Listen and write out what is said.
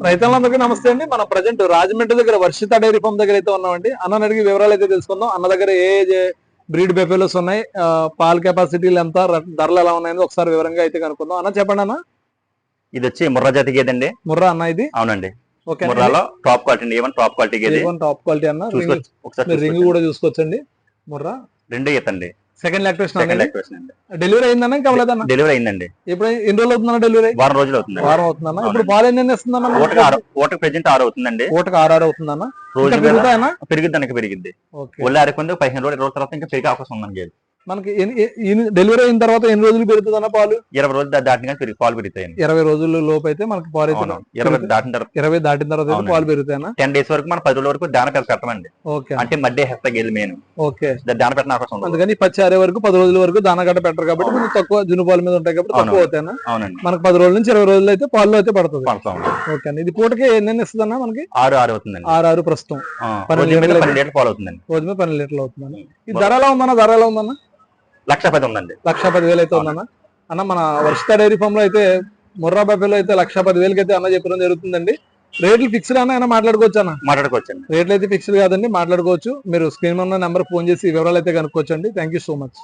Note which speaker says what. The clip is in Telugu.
Speaker 1: రైతులందరికీ నమస్తే అండి. మన ప్రజెంట్ రాజమండ్రి దగ్గర వర్షిత డైరీ ఫామ్ దగ్గర అయితే ఉన్నామండి. అన్న అడిగి వివరాలు అయితే తెలుసుకుందాం. అన్న దగ్గర ఏ బ్రీడ్ బెఫెలోస్ ఉన్నాయి పాల కెపాసిటీలు ఎంత ధరలు ఎలా ఉన్నాయని ఒకసారి వివరంగా అయితే కనుక్కుందాం. అన్న చెప్పండి అన్న.
Speaker 2: ఇది వచ్చి ముర్రా జాతి గేదె అండి
Speaker 1: ముర్రా అన్న ఇది.
Speaker 2: అవునండి. ముర్రాలో టాప్ క్వాలిటీ అండి. టాప్ క్వాలిటీ గేదె
Speaker 1: టాప్ క్వాలిటీ అన్న. రింగ్
Speaker 2: ఒకసారి.
Speaker 1: కూడా చూసుకోవచ్చండి. ముర్రా.
Speaker 2: రెండే
Speaker 1: second lactation
Speaker 2: second lactation
Speaker 1: delivery అయిందన్న ఇంకా అవ్వలేదన్న
Speaker 2: డెలివరీ అయిందండి.
Speaker 1: ఇప్పుడు ఎన్ని రోజులు అవుతుందన్న డెలివరీ
Speaker 2: వారం రోజులు అవుతుంది
Speaker 1: వారం అవుతుందన్న? ఇప్పుడు పాలు ఎన్ని ఇస్తుందన్న
Speaker 2: ఓటకి ఆరు ఓటకి ప్రెజెంట్ ఆరు అవుతుందండి.
Speaker 1: పూటకు ఆరు అవుతుందన్న?
Speaker 2: రోజు
Speaker 1: పెరుగుతాయన్నా?
Speaker 2: పెరిగిద్ది. పెరిగిద్ది ఒళ్ళు ఆడుకుంది పదిహేను రోజులు ఇరవై రోజుల తర్వాత ఇంకా పెరిగే అవకాశం గేదె
Speaker 1: మనకి డెలివరీ అయిన తర్వాత ఎన్ని రోజులు పెరుగుతుందన్న పాలు?
Speaker 2: ఇరవై రోజులు దాటిన పెరిగి పాలు పెరుగుతాయండి.
Speaker 1: ఇరవై రోజుల లోపు అయితే మనకి పాలు అయితే
Speaker 2: ఇరవై దాటిన తర్వాత
Speaker 1: ఇరవై దాటిన తర్వాత. పాలు పెరుగుతాయనా?
Speaker 2: టెన్ డేస్ వరకు మనం పది రోజుల వరకు దాన పెద్ద పెట్టమండి
Speaker 1: ఓకే.
Speaker 2: అంటే మధ్య హెస్త గేదె మెయిన్.
Speaker 1: ఓకే.
Speaker 2: దాన పెట్టిన అవకాశం
Speaker 1: అందుకని పచ్చి ఆరే వరకు పది రోజుల వరకు దానగడ్డ పెట్టరు కాబట్టి. కొంచెం తక్కువ జును పాలు మీద ఉంటాయి కాబట్టి తక్కువ
Speaker 2: అవును.
Speaker 1: అవుతాయనా?
Speaker 2: అవునండి.
Speaker 1: మనకి పది రోజుల నుంచి ఇరవై రోజులు అయితే పాలు అయితే పడుతుంది. ఓకే అండి. ఇది పూటకి ఎన్ని ఇస్తుందన్నా మనకి?
Speaker 2: ఆరు ఆరు అవుతుందండి.
Speaker 1: ఆరు ఆరు ప్రస్తుతం. పన్నెండు లీటర్లు
Speaker 2: పాలు అవుతుందండి.
Speaker 1: రోజు మీద పన్నెండు లీటర్లు అవుతుందన్న. ఈ ధర ఎలా ఉందన్న? ధర ఎలా ఉందన్న?
Speaker 2: లక్ష పది ఉందండి.
Speaker 1: లక్ష పదివేలు అయితే ఉందన్న అన్న మన వర్షిత డైరీ ఫామ్లో అయితే ముర్రా బఫేలో అయితే లక్ష పదివేలకి అయితే అన్న చెప్పడం జరుగుతుందండి. రేట్లు ఫిక్స్డ్ అన్న అయినా మాట్లాడుకోవచ్చు అన్న?
Speaker 2: మాట్లాడుకోవచ్చండి.
Speaker 1: రేట్లు అయితే ఫిక్స్డ్ కాదండి మాట్లాడుకోవచ్చు. మీరు స్క్రీన్ ఉన్న నెంబర్ ఫోన్ చేసి వివరాలు అయితే కనుక్కోవచ్చండి. Thank you so much.